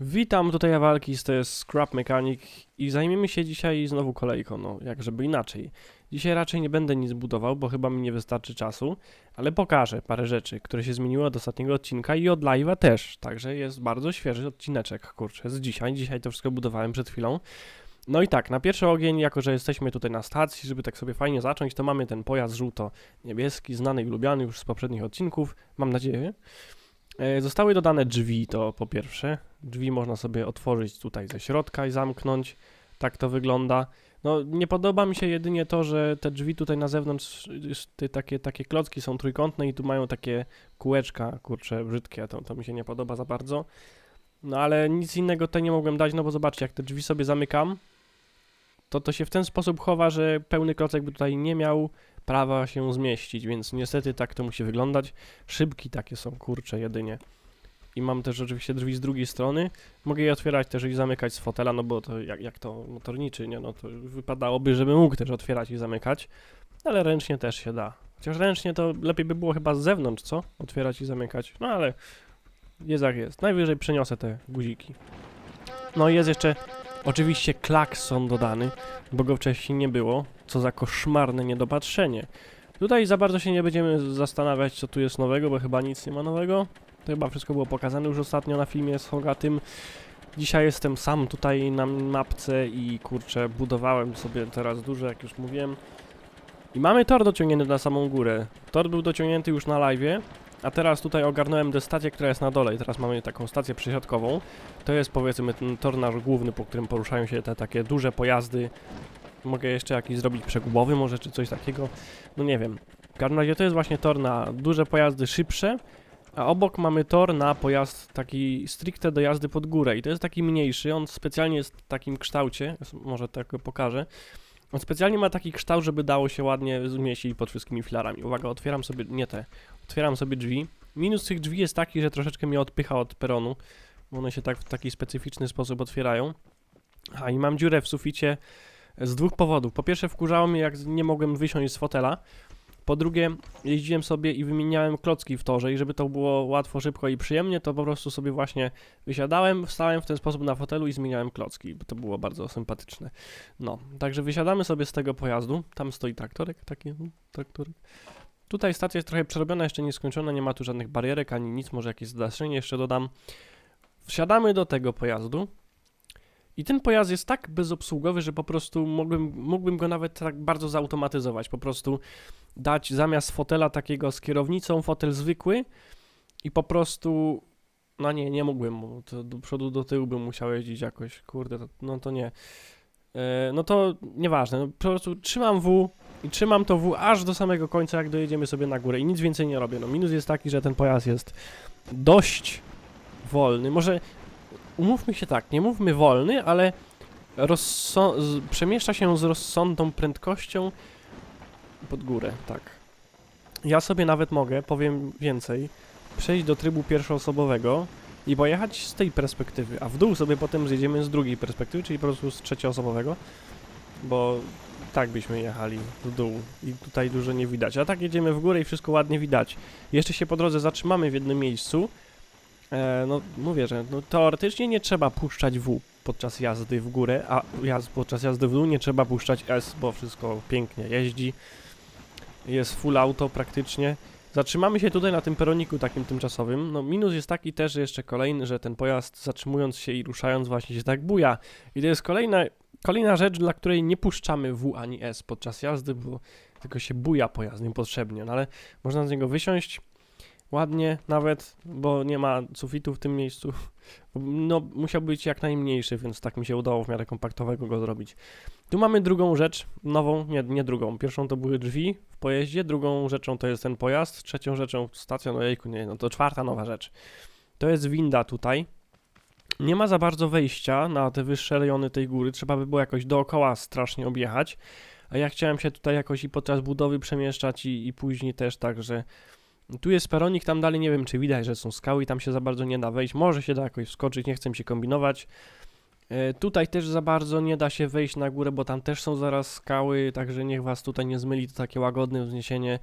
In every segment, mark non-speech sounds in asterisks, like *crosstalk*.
Witam, tutaj Awalkis, to jest Scrap Mechanic i zajmiemy się dzisiaj znowu kolejką, no jak żeby inaczej. Dzisiaj raczej nie będę nic budował, bo chyba mi nie wystarczy czasu, ale pokażę parę rzeczy, które się zmieniły od ostatniego odcinka i od live'a też, także jest bardzo świeży odcineczek, kurczę, z dzisiaj, dzisiaj to wszystko budowałem przed chwilą. No i tak, na pierwszy ogień, jako że jesteśmy tutaj na stacji, żeby tak sobie fajnie zacząć, to mamy ten pojazd żółto-niebieski, znany i lubiany już z poprzednich odcinków, mam nadzieję. E, Zostały dodane drzwi, to po pierwsze. Drzwi można sobie otworzyć tutaj ze środka i zamknąć. Tak to wygląda. No, nie podoba mi się jedynie to, że te drzwi tutaj na zewnątrz, te takie, takie klocki są trójkątne i tu mają takie kółeczka, kurcze, brzydkie, to, to mi się nie podoba za bardzo. No ale nic innego tutaj nie mogłem dać, no bo zobaczcie, jak te drzwi sobie zamykam, to to się w ten sposób chowa, że pełny klocek by tutaj nie miał prawa się zmieścić, więc niestety tak to musi wyglądać. Szybki takie są, kurcze, jedynie. I mam też oczywiście drzwi z drugiej strony. Mogę je otwierać też i zamykać z fotela, no bo to jak, jak to motorniczy, nie? No to wypadałoby, żeby mógł też otwierać i zamykać, ale ręcznie też się da. Chociaż ręcznie to lepiej by było chyba z zewnątrz, co? Otwierać i zamykać. No ale jest jak jest. Najwyżej przeniosę te guziki. No i jest jeszcze oczywiście klakson dodany, bo go wcześniej nie było. Co za koszmarne niedopatrzenie. Tutaj za bardzo się nie będziemy zastanawiać, co tu jest nowego, bo chyba nic nie ma nowego. To chyba wszystko było pokazane już ostatnio na filmie z Hogatym. Dzisiaj jestem sam tutaj na mapce i kurczę, budowałem sobie teraz dużo, jak już mówiłem. I mamy tor dociągnięty na samą górę. Tor był dociągnięty już na live, a teraz tutaj ogarnąłem tę stację, która jest na dole i teraz mamy taką stację przesiadkową. To jest powiedzmy ten tor nasz główny, po którym poruszają się te takie duże pojazdy. Mogę jeszcze jakiś zrobić przegubowy może, czy coś takiego. No nie wiem. W każdym razie to jest właśnie tor na duże pojazdy szybsze, a obok mamy tor na pojazd taki stricte do jazdy pod górę i to jest taki mniejszy, on specjalnie jest w takim kształcie, może tak pokażę. On specjalnie ma taki kształt, żeby dało się ładnie zmieścić pod wszystkimi filarami. Uwaga, otwieram sobie, nie te, otwieram sobie drzwi. Minus tych drzwi jest taki, że troszeczkę mnie odpycha od peronu, bo one się tak w taki specyficzny sposób otwierają. A i mam dziurę w suficie z dwóch powodów. Po pierwsze wkurzało mnie, jak nie mogłem wysiąść z fotela. Po drugie, jeździłem sobie i wymieniałem klocki w torze i żeby to było łatwo, szybko i przyjemnie, to po prostu sobie właśnie wysiadałem, wstałem w ten sposób na fotelu i zmieniałem klocki, bo to było bardzo sympatyczne. No, także wysiadamy sobie z tego pojazdu, tam stoi traktorek, taki mm, traktorek. Tutaj stacja jest trochę przerobiona, jeszcze nieskończona, nie ma tu żadnych barierek ani nic, może jakieś zadaszenie jeszcze dodam. Wsiadamy do tego pojazdu, i ten pojazd jest tak bezobsługowy, że po prostu mógłbym, mógłbym go nawet tak bardzo zautomatyzować. Po prostu dać zamiast fotela takiego z kierownicą fotel zwykły i po prostu. No nie, nie mógłbym. To do przodu, do tyłu bym musiał jeździć jakoś. Kurde, to, no to nie. E, no to nieważne. No, po prostu trzymam W i trzymam to W aż do samego końca, jak dojedziemy sobie na górę i nic więcej nie robię. No minus jest taki, że ten pojazd jest dość wolny. Może umówmy się tak, nie mówmy wolny, ale przemieszcza się z rozsądną prędkością pod górę, tak. Ja sobie nawet mogę, powiem więcej, przejść do trybu pierwszoosobowego i pojechać z tej perspektywy, a w dół sobie potem zjedziemy z drugiej perspektywy, czyli po prostu z trzecioosobowego, bo tak byśmy jechali w dół i tutaj dużo nie widać. A tak jedziemy w górę i wszystko ładnie widać. Jeszcze się po drodze zatrzymamy w jednym miejscu, no mówię, że no, teoretycznie nie trzeba puszczać W podczas jazdy w górę, a jazd, podczas jazdy w dół nie trzeba puszczać S, bo wszystko pięknie jeździ. Jest full auto praktycznie. Zatrzymamy się tutaj na tym peroniku takim tymczasowym. No minus jest taki też jeszcze kolejny, że ten pojazd zatrzymując się i ruszając właśnie się tak buja. I to jest kolejna, kolejna rzecz, dla której nie puszczamy W ani S podczas jazdy, bo tylko się buja pojazd niepotrzebnie. No ale można z niego wysiąść, ładnie nawet, bo nie ma sufitu w tym miejscu. No, musiał być jak najmniejszy, więc tak mi się udało w miarę kompaktowego go zrobić. Tu mamy drugą rzecz, nową, nie, nie drugą. Pierwszą to były drzwi w pojeździe, drugą rzeczą to jest ten pojazd, trzecią rzeczą stacja, no jejku, nie, no to czwarta nowa rzecz. To jest winda tutaj. Nie ma za bardzo wejścia na te wyższe rejony tej góry, trzeba by było jakoś dookoła strasznie objechać. A ja chciałem się tutaj jakoś i podczas budowy przemieszczać i, i później też tak, że tu jest peronik, tam dalej nie wiem, czy widać, że są skały i tam się za bardzo nie da wejść. Może się da jakoś wskoczyć, nie chcę się kombinować. E, tutaj też za bardzo nie da się wejść na górę, bo tam też są zaraz skały, także niech was tutaj nie zmyli, to takie łagodne wzniesienie.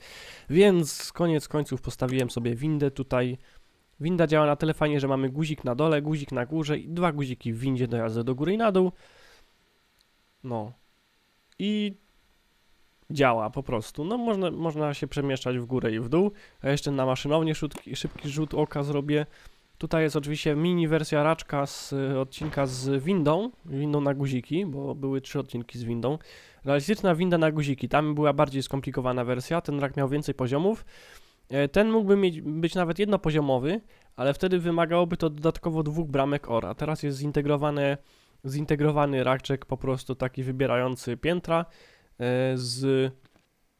Więc koniec końców postawiłem sobie windę tutaj Winda działa na tyle fajnie, że mamy guzik na dole, guzik na górze i dwa guziki w windzie do jazdy do góry i na dół. No. I działa po prostu. No można, można się przemieszczać w górę i w dół. A jeszcze na maszynownię szybki, szybki rzut oka zrobię. Tutaj jest oczywiście mini wersja raczka z y, odcinka z windą, windą na guziki, bo były trzy odcinki z windą. Realistyczna winda na guziki, tam była bardziej skomplikowana wersja, ten rak miał więcej poziomów. E, Ten mógłby mieć, być nawet jednopoziomowy, ale wtedy wymagałoby to dodatkowo dwóch bramek OR, a teraz jest zintegrowane, zintegrowany raczek po prostu taki wybierający piętra e, z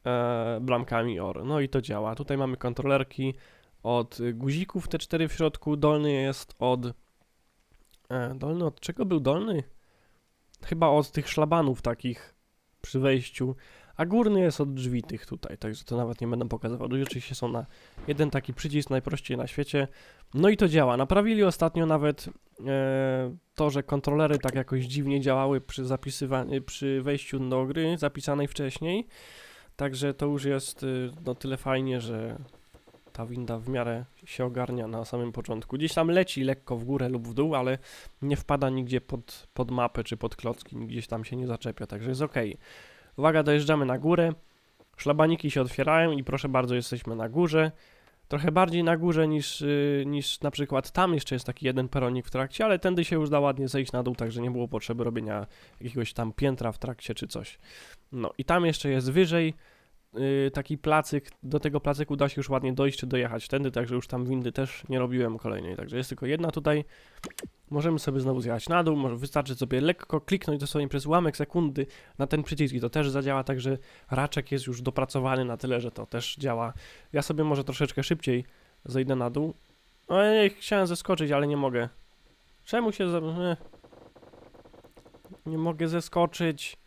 e, bramkami OR. No i to działa. Tutaj mamy kontrolerki od guzików, te cztery w środku, dolny jest od... E, dolny od czego był dolny? Chyba od tych szlabanów takich przy wejściu, a górny jest od drzwi tych tutaj, także to nawet nie będę pokazywał. Drzwi oczywiście są na jeden taki przycisk, najprościej na świecie. No i to działa. Naprawili ostatnio nawet e, to, że kontrolery tak jakoś dziwnie działały przy zapisywaniu, przy wejściu do gry zapisanej wcześniej. Także to już jest y, no tyle fajnie, że ta winda w miarę się ogarnia na samym początku. Gdzieś tam leci lekko w górę lub w dół, ale nie wpada nigdzie pod, pod mapę czy pod klocki, gdzieś tam się nie zaczepia, także jest ok. Uwaga, dojeżdżamy na górę. Szlabaniki się otwierają i proszę bardzo, jesteśmy na górze. Trochę bardziej na górze niż, yy, niż na przykład tam jeszcze jest taki jeden peronik w trakcie, ale tędy się już da ładnie zejść na dół, także nie było potrzeby robienia jakiegoś tam piętra w trakcie czy coś. No i tam jeszcze jest wyżej taki placyk, do tego placyku da się już ładnie dojść czy dojechać tędy, także już tam windy też nie robiłem kolejnej, także jest tylko jedna tutaj. Możemy sobie znowu zjechać na dół, może wystarczy sobie lekko kliknąć dosłownie przez ułamek sekundy na ten przycisk i to też zadziała, także raczek jest już dopracowany na tyle, że to też działa. Ja sobie może troszeczkę szybciej zejdę na dół. Ojej, chciałem zeskoczyć, ale nie mogę. Czemu się... Eh. Nie mogę zeskoczyć.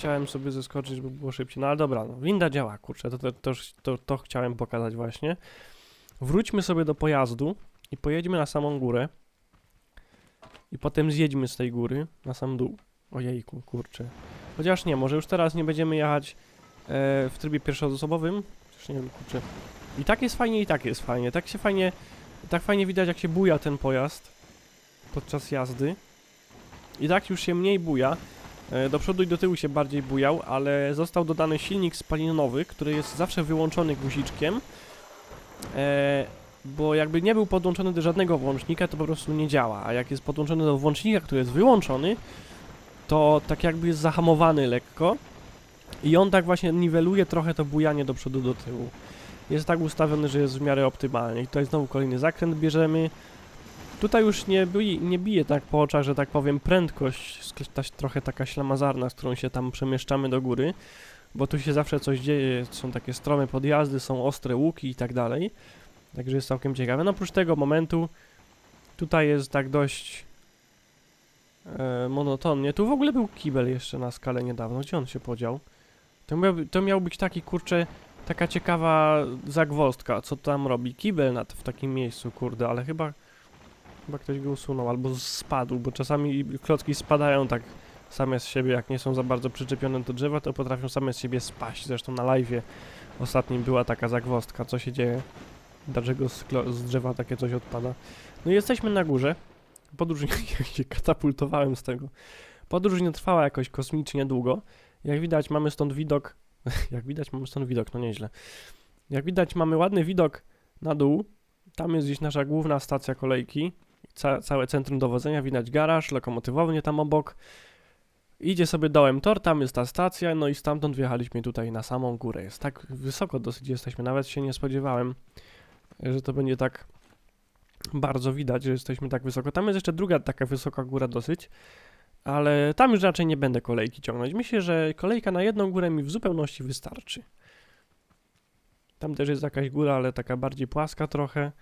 Chciałem sobie zeskoczyć, żeby było szybciej. No ale dobra, no, winda działa, kurczę, to, to, to, to, chciałem pokazać właśnie. Wróćmy sobie do pojazdu i pojedźmy na samą górę. I potem zjedźmy z tej góry na sam dół. Ojejku, kurczę. Chociaż nie, może już teraz nie będziemy jechać e, w trybie pierwszoosobowym. Chociaż nie wiem, kurczę. I tak jest fajnie, i tak jest fajnie. Tak się fajnie, tak fajnie widać, jak się buja ten pojazd podczas jazdy. I tak już się mniej buja. E, Do przodu i do tyłu się bardziej bujał, ale został dodany silnik spalinowy, który jest zawsze wyłączony guziczkiem. E, bo jakby nie był podłączony do żadnego włącznika, to po prostu nie działa. A jak jest podłączony do włącznika, który jest wyłączony, to tak jakby jest zahamowany lekko. I on tak właśnie niweluje trochę to bujanie do przodu, do tyłu. Jest tak ustawiony, że jest w miarę optymalnie. I tutaj znowu kolejny zakręt bierzemy. Tutaj już nie, bije, nie bije tak po oczach, że tak powiem, prędkość, ta, trochę taka ślamazarna, z którą się tam przemieszczamy do góry, bo tu się zawsze coś dzieje, są takie strome podjazdy, są ostre łuki i tak dalej. Także jest całkiem ciekawe. No oprócz tego momentu, tutaj jest tak dość e, monotonnie. Tu w ogóle był kibel jeszcze na skalę niedawno. Gdzie on się podział? To miał, to miał być taki, kurczę, taka ciekawa zagwozdka, co tam robi. Kibel na, w takim miejscu, kurde, ale chyba chyba ktoś go usunął albo spadł, bo czasami klocki spadają tak same z siebie, jak nie są za bardzo przyczepione do drzewa, to potrafią same z siebie spaść. Zresztą na live'ie ostatnim była taka zagwozdka, co się dzieje, dlaczego z, z drzewa takie coś odpada. No i jesteśmy na górze. Podróż, *laughs* się katapultowałem z tego. Podróż nie trwała jakoś kosmicznie długo. Jak widać mamy stąd widok, *laughs* jak widać mamy stąd widok, no nieźle. Jak widać mamy ładny widok na dół. Tam jest gdzieś nasza główna stacja kolejki. Ca całe centrum dowodzenia, widać garaż, lokomotywownię tam obok. Idzie sobie dołem tor, tam jest ta stacja, no i stamtąd wjechaliśmy tutaj na samą górę. Jest tak wysoko dosyć jesteśmy, nawet się nie spodziewałem, że to będzie tak bardzo widać, że jesteśmy tak wysoko. Tam jest jeszcze druga taka wysoka góra dosyć, ale tam już raczej nie będę kolejki ciągnąć. Myślę, że kolejka na jedną górę mi w zupełności wystarczy. Tam też jest jakaś góra, ale taka bardziej płaska trochę.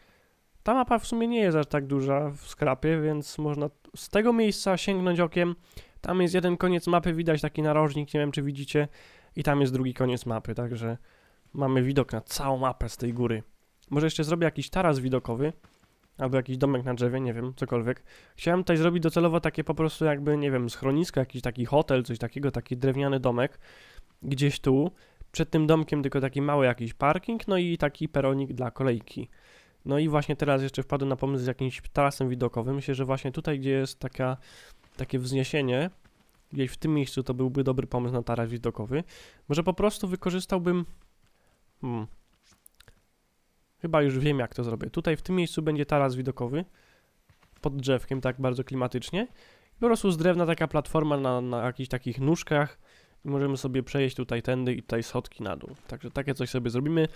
Ta mapa w sumie nie jest aż tak duża w skrapie, więc można z tego miejsca sięgnąć okiem. Tam jest jeden koniec mapy, widać taki narożnik, nie wiem czy widzicie, i tam jest drugi koniec mapy, także mamy widok na całą mapę z tej góry. Może jeszcze zrobię jakiś taras widokowy, albo jakiś domek na drzewie, nie wiem, cokolwiek. Chciałem tutaj zrobić docelowo takie po prostu jakby, nie wiem, schronisko, jakiś taki hotel, coś takiego, taki drewniany domek, gdzieś tu. Przed tym domkiem tylko taki mały jakiś parking, no i taki peronik dla kolejki. No i właśnie teraz jeszcze wpadłem na pomysł z jakimś tarasem widokowym. Myślę, że właśnie tutaj, gdzie jest taka, takie wzniesienie, gdzieś w tym miejscu to byłby dobry pomysł na taras widokowy. Może po prostu wykorzystałbym... Hmm. Chyba już wiem, jak to zrobię. Tutaj w tym miejscu będzie taras widokowy, pod drzewkiem, tak bardzo klimatycznie. I po prostu z drewna taka platforma na, na jakichś takich nóżkach i możemy sobie przejść tutaj tędy i tutaj schodki na dół. Także takie coś sobie zrobimy.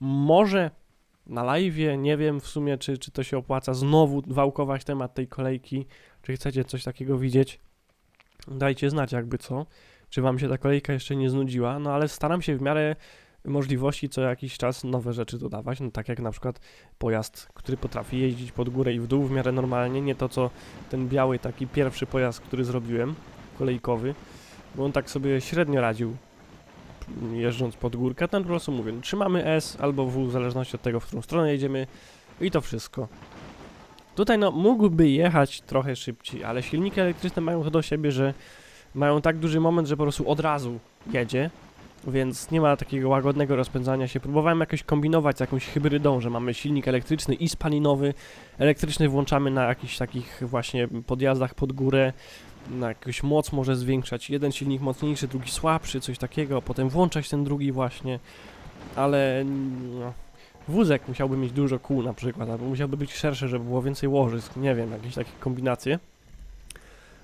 Może na live, nie wiem w sumie, czy, czy to się opłaca znowu wałkować temat tej kolejki, czy chcecie coś takiego widzieć. Dajcie znać jakby co, czy wam się ta kolejka jeszcze nie znudziła, no ale staram się w miarę możliwości co jakiś czas nowe rzeczy dodawać, no tak jak na przykład pojazd, który potrafi jeździć pod górę i w dół w miarę normalnie, nie to co ten biały taki pierwszy pojazd, który zrobiłem, kolejkowy, bo on tak sobie średnio radził jeżdżąc pod górkę, ten po prostu mówię, trzymamy S albo W, w zależności od tego, w którą stronę jedziemy i to wszystko. Tutaj no mógłby jechać trochę szybciej, ale silniki elektryczne mają to do siebie, że mają tak duży moment, że po prostu od razu jedzie, więc nie ma takiego łagodnego rozpędzania się. Próbowałem jakoś kombinować z jakąś hybrydą, że mamy silnik elektryczny i spalinowy. Elektryczny włączamy na jakichś takich właśnie podjazdach pod górę, na jakąś moc może zwiększać. Jeden silnik mocniejszy, drugi słabszy, coś takiego, potem włączać ten drugi właśnie, ale no, wózek musiałby mieć dużo kół na przykład, albo musiałby być szerszy, żeby było więcej łożysk, nie wiem, jakieś takie kombinacje.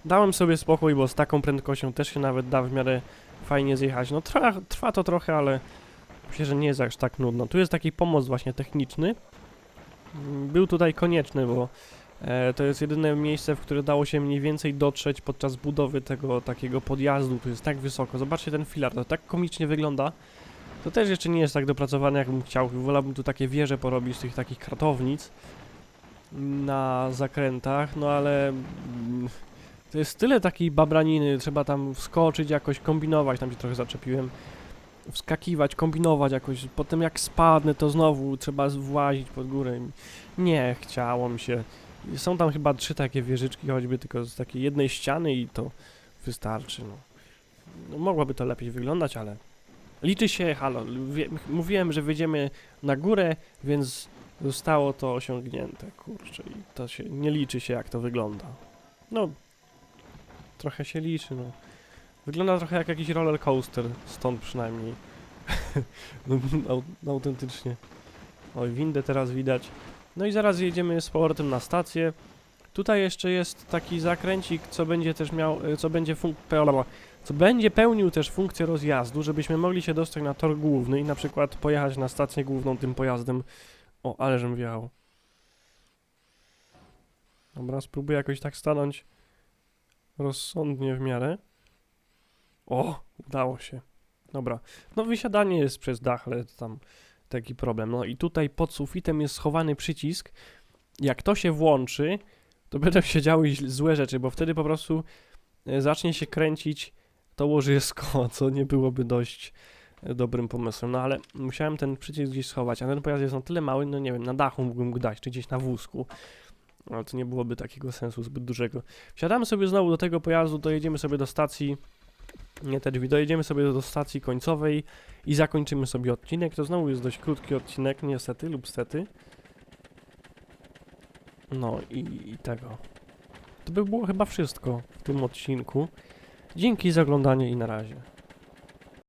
Dałem sobie spokój, bo z taką prędkością też się nawet da w miarę fajnie zjechać. No trwa, trwa to trochę, ale myślę, że nie jest aż tak nudno. Tu jest taki pomost właśnie techniczny. Mm, Był tutaj konieczny, bo e, to jest jedyne miejsce, w które dało się mniej więcej dotrzeć podczas budowy tego takiego podjazdu. Tu jest tak wysoko. Zobaczcie ten filar, to tak komicznie wygląda. To też jeszcze nie jest tak dopracowane, jakbym chciał. Wolałbym tu takie wieże porobić z tych takich kratownic na zakrętach, no ale mm, to jest tyle takiej babraniny, trzeba tam wskoczyć jakoś, kombinować, tam się trochę zaczepiłem, wskakiwać, kombinować jakoś, potem jak spadnę, to znowu trzeba włazić pod górę. Nie, chciało mi się. Są tam chyba trzy takie wieżyczki, choćby tylko z takiej jednej ściany i to wystarczy, no. no mogłoby to lepiej wyglądać, ale liczy się, halo, wie, mówiłem, że wyjdziemy na górę, więc zostało to osiągnięte, kurczę, i to się, nie liczy się jak to wygląda. No, trochę się liczy, no. Wygląda trochę jak jakiś roller coaster, stąd przynajmniej. *laughs* no, au, autentycznie. Oj, windę teraz widać. No i zaraz jedziemy z powrotem na stację. Tutaj jeszcze jest taki zakręcik, co będzie też miał, y, co będzie co będzie pełnił też funkcję rozjazdu, żebyśmy mogli się dostać na tor główny i na przykład pojechać na stację główną tym pojazdem. O, ale żem wjechał. Dobra, spróbuję jakoś tak stanąć rozsądnie w miarę. O, udało się. Dobra. No wysiadanie jest przez dach, ale tam taki problem. No i tutaj pod sufitem jest schowany przycisk. Jak to się włączy, to będą się działy złe rzeczy, bo wtedy po prostu e, zacznie się kręcić to łożysko, *laughs* co nie byłoby dość e, dobrym pomysłem. No ale musiałem ten przycisk gdzieś schować, a ten pojazd jest na tyle mały, no nie wiem, na dachu mógłbym go dać, czy gdzieś na wózku. Ale to nie byłoby takiego sensu zbyt dużego. Wsiadamy sobie znowu do tego pojazdu, dojedziemy sobie do stacji, nie te drzwi, dojedziemy sobie do stacji końcowej i zakończymy sobie odcinek. To znowu jest dość krótki odcinek, niestety lub stety. No i, i tego. To by było chyba wszystko w tym odcinku. Dzięki za oglądanie i na razie.